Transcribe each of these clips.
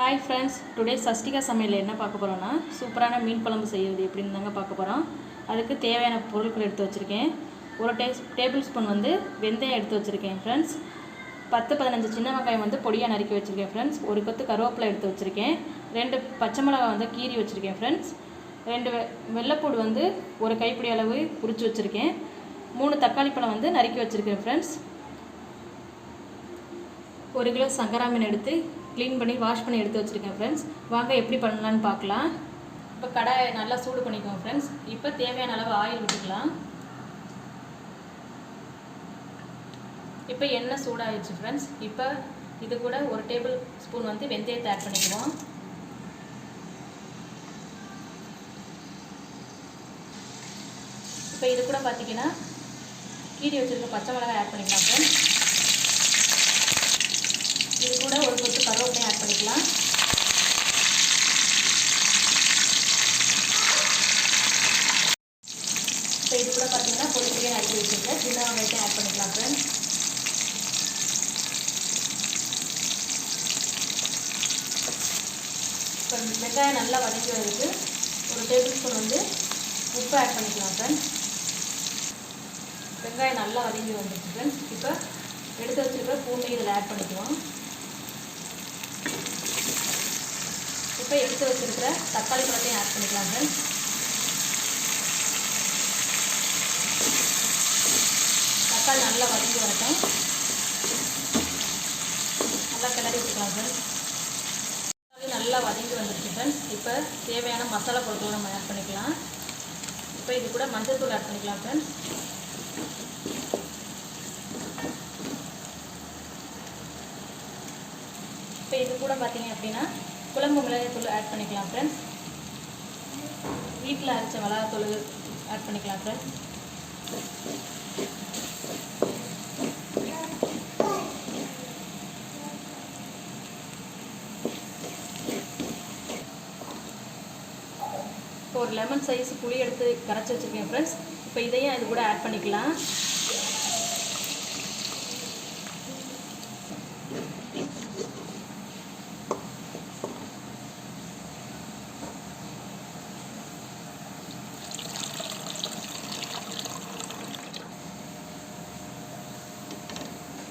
Hi friends today Shashtika சமையல் என்ன பார்க்க போகிறோன்னா சூப்பரான மீன் குழம்பு செய்கிறது எப்படின்னு தாங்க பார்க்க போகிறோம் அதுக்கு தேவையான பொருட்கள் எடுத்து வச்சுருக்கேன். ஒரு டே டேபிள் ஸ்பூன் வந்து வெந்தயம் எடுத்து வச்சுருக்கேன் ஃப்ரெண்ட்ஸ் பத்து பதினஞ்சு சின்ன வெங்காயம் வந்து பொடியாக நறுக்கி வச்சுருக்கேன் ஃப்ரெண்ட்ஸ் ஒரு கொத்து கருவேப்பிலை எடுத்து வச்சுருக்கேன். ரெண்டு பச்சை மிளகாய் வந்து கீறி வச்சுருக்கேன் ஃப்ரெண்ட்ஸ் ரெண்டு வெ வெள்ளைப்பூடு வந்து ஒரு கைப்பிடி அளவு உரித்து வச்சுருக்கேன். மூணு தக்காளி பழம் வந்து நறுக்கி வச்சுருக்கேன் ஃப்ரெண்ட்ஸ் ஒரு கிலோ சங்கரா மீன் எடுத்து க்ளீன் பண்ணி வாஷ் பண்ணி எடுத்து வச்சுருக்கேன் ஃப்ரெண்ட்ஸ் வாங்க எப்படி பண்ணலான்னு பார்க்கலாம். இப்போ கடாயை நல்லா சூடு பண்ணிக்கோங்க ஃப்ரெண்ட்ஸ் இப்போ தேவையான அளவு ஆயில் விட்டுக்கலாம். இப்போ எண்ணெய் சூடாகிடுச்சு ஃப்ரெண்ட்ஸ் இப்போ இது கூட ஒரு டேபிள் ஸ்பூன் வந்து வெந்தயத்தை ஆட் பண்ணிக்குவோம். இப்போ இது கூட பார்த்தீங்கன்னா கீரி வச்சுருக்க பச்சை மிளகாய் ஆட் பண்ணிக்கலாம் ஃப்ரெண்ட்ஸ் இது கூட ஒரு கொத்து கருவேப்பிலையும் ஆட் பண்ணிக்கலாம். இப்போ இது கூட பார்த்தீங்கன்னா பொடி பொடியாக நறுக்கி வச்சுருக்கேன். சின்ன வெங்காயத்தையும் ஆட் பண்ணிக்கலாம் ஃப்ரெண்ட்ஸ் இப்போ வெங்காயம் நல்லா வதக்கி வரதுக்கு ஒரு டேபிள் ஸ்பூன் வந்து உப்பு ஆட் பண்ணிக்கலாம் ஃப்ரெண்ட்ஸ் வெங்காயம் நல்லா வதங்கி வந்துருக்கு ஃப்ரெண்ட்ஸ் இப்போ எடுத்து வச்சுருக்க பூண்டு இதில் ஆட் பண்ணிக்குவோம் இப்போ எடுத்து வச்சுருக்கிற தக்காளி பழத்தையும் ஆட் பண்ணிக்கலாம் ஃப்ரெண்ட்ஸ் தக்காளி நல்லா வதங்கி வரட்டும். நல்லா கிளறி விட்டுக்கலாம் ஃப்ரெண்ட்ஸ் தக்காளி நல்லா வதங்கி வந்துருச்சு ஃப்ரெண்ட்ஸ் இப்போ தேவையான மசாலா பொருட்களை நம்ம ஆட் பண்ணிக்கலாம். இப்போ இது கூட மஞ்சள் தூள் ஆட் பண்ணிக்கலாம் ஃப்ரெண்ட்ஸ் இப்போ இது கூட பார்த்தீங்க அப்படின்னா குழம்பு மிளகாய்த்தூள் ஆட் பண்ணிக்கலாம் ஃப்ரெண்ட்ஸ் வீட்டில் அரைச்ச மிளகாத்தூள் ஆட் பண்ணிக்கலாம் ஃப்ரெண்ட்ஸ் இப்போ ஒரு லெமன் சைஸ் புளி எடுத்து கரைச்சி வச்சுருக்கேன் ஃப்ரெண்ட்ஸ் இப்போ இதையும் இது கூட ஆட் பண்ணிக்கலாம்.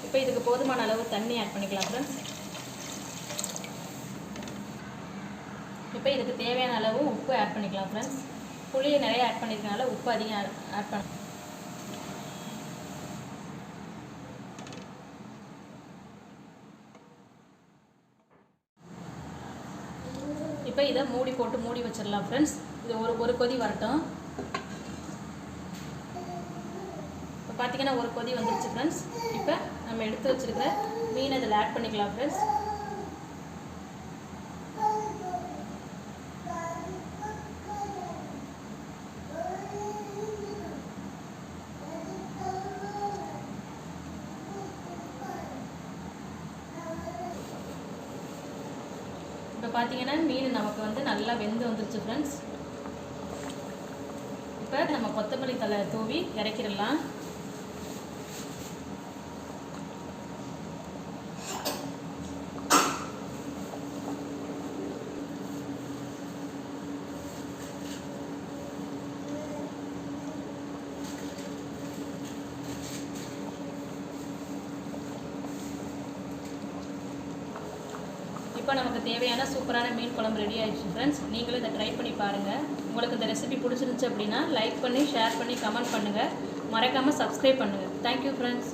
இப்போ இதுக்கு போதுமான அளவு தண்ணி ஆட் பண்ணிக்கலாம் ஃப்ரெண்ட்ஸ் இப்போ இதுக்கு தேவையான அளவு உப்பு ஆட் பண்ணிக்கலாம் ஃப்ரெண்ட்ஸ் புளியை நிறைய ஆட் பண்ணியிருக்கனால உப்பு அதிகம் ஆட் பண்ண இப்போ இதை மூடி போட்டு மூடி வச்சிடலாம் ஃப்ரெண்ட்ஸ் இது ஒரு ஒரு கொதி வரட்டும். பார்த்தீங்கன்னா ஒரு கொதி வந்துருச்சு ஃப்ரெண்ட்ஸ் இப்போ நம்ம எடுத்து வச்சுருக்கிற மீன் அதில் ஆட் பண்ணிக்கலாம் ஃப்ரெண்ட்ஸ் இப்போ பார்த்தீங்கன்னா மீன் நமக்கு வந்து நல்லா வெந்து வந்துருச்சு ஃப்ரெண்ட்ஸ் இப்போ நம்ம கொத்தமல்லி தலை தூவி இறக்கிடலாம். இப்போ நமக்கு தேவையான சூப்பரான மீன் குழம்பு ரெடி ஆயிடுச்சு ஃப்ரெண்ட்ஸ் நீங்களும் இதை ட்ரை பண்ணி பாருங்கள் உங்களுக்கு இந்த ரெசிபி பிடிச்சிருந்துச்சு அப்படின்னா லைக் பண்ணி ஷேர் பண்ணி கமெண்ட் பண்ணுங்கள் மறக்காமல் சப்ஸ்கிரைப் பண்ணுங்கள் தேங்க்யூ ஃப்ரெண்ட்ஸ்